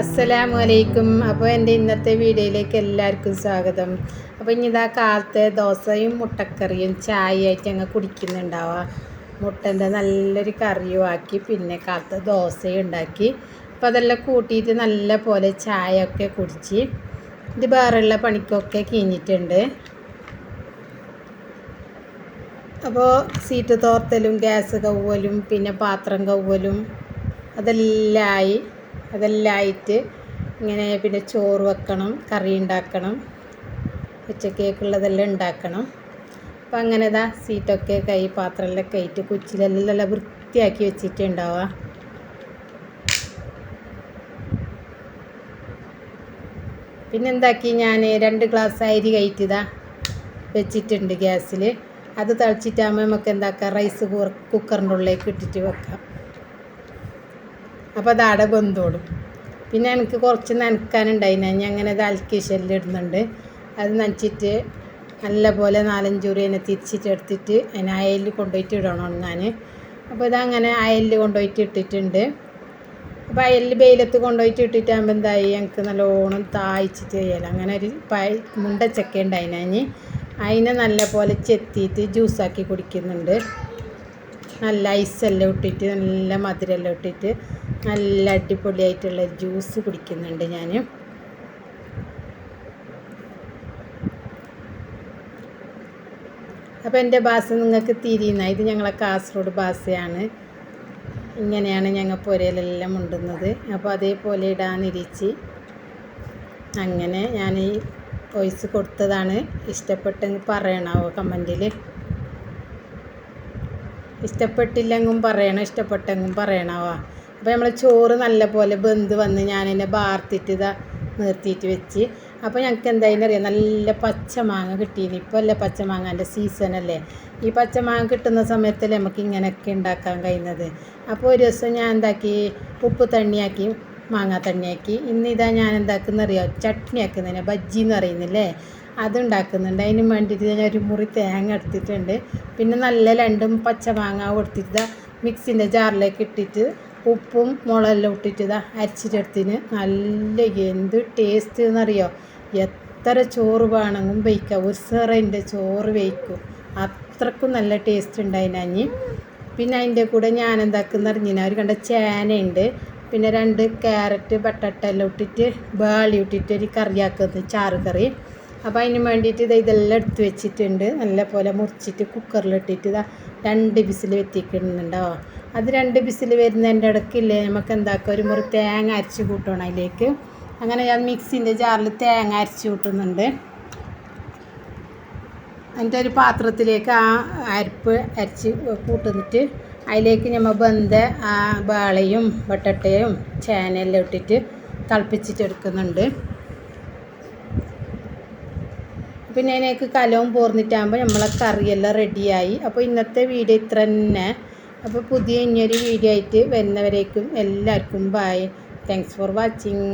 അസ്സലാമു അലൈക്കും അപ്പോൾ എന്റെ ഇന്നത്തെ വീഡിയോയിലേക്ക് എല്ലാവർക്കും സ്വാഗതം. അപ്പോൾ ഇനി ഇതാ കാലത്ത് ദോശയും മുട്ടക്കറിയും ചായയായിട്ട് അങ്ങ് കുടിക്കുന്നുണ്ടാവുക. മുട്ടന്റെ നല്ലൊരു കറിയും ആക്കി പിന്നെ കാലത്ത് ദോശയും ഉണ്ടാക്കി. അപ്പോൾ അതെല്ലാം കൂട്ടിയിട്ട് നല്ല പോലെ ചായ ഒക്കെ കുടിച്ച് ഇത് വേറെയുള്ള പണിക്കൊക്കെ കീഞ്ഞിട്ടുണ്ട് അപ്പോൾ സീറ്റ് തോർത്തലും ഗ്യാസ് കവ്വലും പിന്നെ പാത്രം കവ്വലും അതെല്ലാം അതെല്ലാം ആയിട്ട് ഇങ്ങനെ പിന്നെ ചോറ് വെക്കണം കറി ഉണ്ടാക്കണം ഉച്ചക്കേക്കുള്ളതെല്ലാം ഉണ്ടാക്കണം. അപ്പം അങ്ങനെ ഇതാ സീറ്റൊക്കെ കൈ പാത്രമെല്ലാം കയറ്റി കുച്ചിലെല്ലാം വൃത്തിയാക്കി വെച്ചിട്ടുണ്ടാവുക പിന്നെ എന്താക്കി ഞാൻ രണ്ട് ഗ്ലാസ് അരി കയറ്റിയതാ വെച്ചിട്ടുണ്ട് ഗ്യാസിൽ അത് തിളച്ചിട്ടാകുമ്പോൾ നമുക്ക് എന്താക്കാം? റൈസ് കുക്കറിന്റെ ഉള്ളിലേക്ക് ഇട്ടിട്ട് വെക്കാം. അപ്പോൾ അത് അട പിന്നെ എനിക്ക് കുറച്ച് നനക്കാനുണ്ടായിന്. ഞാൻ അങ്ങനെ അത് അലക്കി ഇടുന്നുണ്ട്. അത് നനച്ചിട്ട് നല്ലപോലെ നാലഞ്ചൂറി അതിനെ തിരിച്ചിട്ട് എടുത്തിട്ട് അതിനെ അയലിൽ കൊണ്ടുപോയിട്ട് ഇടണം ഞാൻ. അപ്പോൾ ഇതങ്ങനെ അയലിൽ കൊണ്ടുപോയിട്ട് ഇട്ടിട്ടുണ്ട്. അപ്പോൾ അയലിൽ വെയിലത്ത് കൊണ്ടുപോയിട്ട് ഇട്ടിട്ടാകുമ്പോൾ എന്തായി? ഞങ്ങൾക്ക് നല്ലോണം തായ്ച്ചിട്ട് ചെയ്യല. അങ്ങനെ ഒരു പയ മുണ്ടച്ചക്ക ഉണ്ടായിന് അതിനെ നല്ല പോലെ ചെത്തിയിട്ട് ജ്യൂസാക്കി കുടിക്കുന്നുണ്ട്. നല്ല ഐസെല്ലാം ഇട്ടിട്ട് നല്ല മധുരമെല്ലാം ഇട്ടിട്ട് നല്ല അടിപൊളിയായിട്ടുള്ള ജ്യൂസ് കുടിക്കുന്നുണ്ട് ഞാൻ അപ്പോൾ എന്റെ ഭാഷ നിങ്ങൾക്ക് തിരിയുന്ന ഇത് ഞങ്ങളെ കാസർഗോഡ് ഭാഷയാണ് ഇങ്ങനെയാണ് ഞങ്ങൾ പുരയിലെല്ലാം ഉണ്ടുന്നത് അപ്പോൾ അതേപോലെ ഇടാനിരിച്ച് അങ്ങനെ ഞാൻ ഈ വോയിസ് കൊടുത്തതാണ്. ഇഷ്ടപ്പെട്ടെങ്കിൽ പറയണമോ കമന്റിൽ ഇഷ്ടപ്പെട്ടില്ലെങ്കും പറയണം ഇഷ്ടപ്പെട്ടെങ്കും പറയണവോ. അപ്പോൾ നമ്മൾ ചോറ് നല്ല പോലെ ബന്ധ് വന്ന് ഞാൻ എന്നെ ബാർത്തിട്ട് ഇതാ നിർത്തിയിട്ട് വെച്ച്. അപ്പോൾ ഞങ്ങൾക്ക് എന്തായാലും അറിയാം? നല്ല പച്ചമാങ്ങ കിട്ടിയിന് ഇപ്പോൾ അല്ലേ പച്ചമാങ്ങന്റെ സീസണല്ലേ ഈ പച്ചമാങ്ങ കിട്ടുന്ന സമയത്തല്ലേ നമുക്ക് ഇങ്ങനെയൊക്കെ ഉണ്ടാക്കാൻ കഴിയുന്നത്. അപ്പോൾ ഒരു ദിവസം ഞാൻ എന്താക്കി? ഉപ്പ് തണ്ണിയാക്കി മാങ്ങ തണ്ണിയാക്കി. ഇന്ന് ഇതാ ഞാൻ എന്താക്കുന്നറിയാം ചട്നി ആക്കുന്നതിനെ ബജ്ജി എന്ന് പറയുന്നില്ലേ? അതുണ്ടാക്കുന്നുണ്ട് അതിന് വേണ്ടിയിട്ട് ഞാൻ ഒരു മുറി തേങ്ങ എടുത്തിട്ടുണ്ട്. പിന്നെ നല്ല രണ്ടും പച്ചമാങ്ങ കൊടുത്തിട്ട് മിക്സിന്റെ ജാറിലേക്ക് ഇട്ടിട്ട് ഉപ്പും മുളകെല്ലാം ഇട്ടിട്ട് അരച്ചിട്ടെടുത്തിന് നല്ല എന്ത് ടേസ്റ്റ് എന്നറിയോ എത്ര ചോറ് വേണമെങ്കിലും വയ്ക്കാം. ഒരു സെറന്റെ ചോറ് വയ്ക്കും. അത്രക്കും നല്ല ടേസ്റ്റ് ഉണ്ടായിനി പിന്നെ അതിന്റെ കൂടെ ഞാൻ എന്താക്കുന്ന അറിഞ്ഞിന്? അവർ കണ്ട ചേനയുണ്ട്. പിന്നെ രണ്ട് ക്യാരറ്റ് ബട്ടട്ട എല്ലാം ഇട്ടിട്ട് ബാളി ഇട്ടിട്ട് ഒരു കറിയാക്കുന്നത് ചാറ് കറി. അപ്പോൾ അതിന് വേണ്ടിയിട്ട് ഇത് ഇതെല്ലാം എടുത്ത് വെച്ചിട്ടുണ്ട്. നല്ല പോലെ മുറിച്ചിട്ട് കുക്കറിലിട്ടിട്ട് ഇതാ രണ്ട് വിസിൽ വെത്തിക്കുന്നുണ്ടോ അത് രണ്ട് വിസിൽ വരുന്നതിന്റെ ഇടയ്ക്കില്ലേ നമുക്ക് എന്താക്കുക ഒരു മുറി തേങ്ങ അരച്ച് കൂട്ടണം അതിലേക്ക്. അങ്ങനെ ഞാൻ മിക്സിന്റെ ജാറിൽ തേങ്ങ അരച്ച് കൂട്ടുന്നുണ്ട്. എന്റെ ഒരു പാത്രത്തിലേക്ക് ആ അരപ്പ് അരച്ച് കൂട്ടുന്നിട്ട് അതിലേക്ക് നമ്മൾ ബന്ധ ആ ബാളയും വട്ടട്ടയും ചേനയെല്ലാം ഇട്ടിട്ട് തിളപ്പിച്ചിട്ടെടുക്കുന്നുണ്ട് പിന്നെ അതിനേക്ക് കലവും പോർന്നിട്ടാകുമ്പോൾ നമ്മളെ കറിയെല്ലാം റെഡിയായി അപ്പോൾ ഇന്നത്തെ വീഡിയോ ഇത്ര തന്നെ. അപ്പോൾ പുതിയ ഇനിയൊരു വീഡിയോ ആയിട്ട് വരുന്നവരേക്കും എല്ലാവർക്കും ബൈ താങ്ക്സ് ഫോർ വാച്ചിങ്